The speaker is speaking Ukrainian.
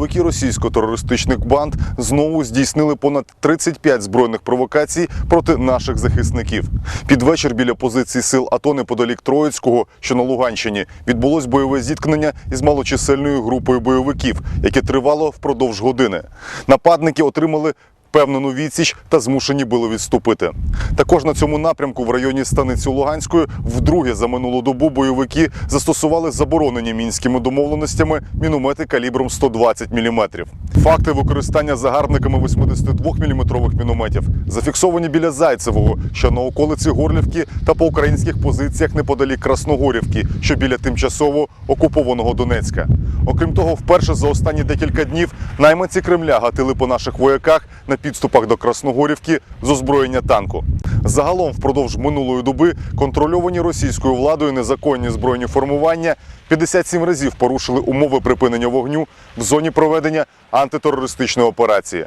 бойовики російсько-терористичних банд знову здійснили понад 35 збройних провокацій проти наших захисників. Під вечір біля позицій сил АТО неподалік Троїцького, що на Луганщині, відбулось бойове зіткнення із малочисельною групою бойовиків, яке тривало впродовж години. Нападники отримали впевнену відсіч та змушені були відступити. Також на цьому напрямку в районі станиці Луганської вдруге за минулу добу бойовики застосували заборонені мінськими домовленостями міномети калібром 120 мм. Факти використання загарбниками 82-мм мінометів зафіксовані біля Зайцевого, що на околиці Горлівки та по українських позиціях неподалік Красногорівки, що біля тимчасово окупованого Донецька. Окрім того, вперше за останні декілька днів найманці Кремля гатили по наших вояках на підступах до Красногорівки з озброєння танку. Загалом, впродовж минулої доби контрольовані російською владою незаконні збройні формування 57 разів порушили умови припинення вогню в зоні проведення антитерористичної операції.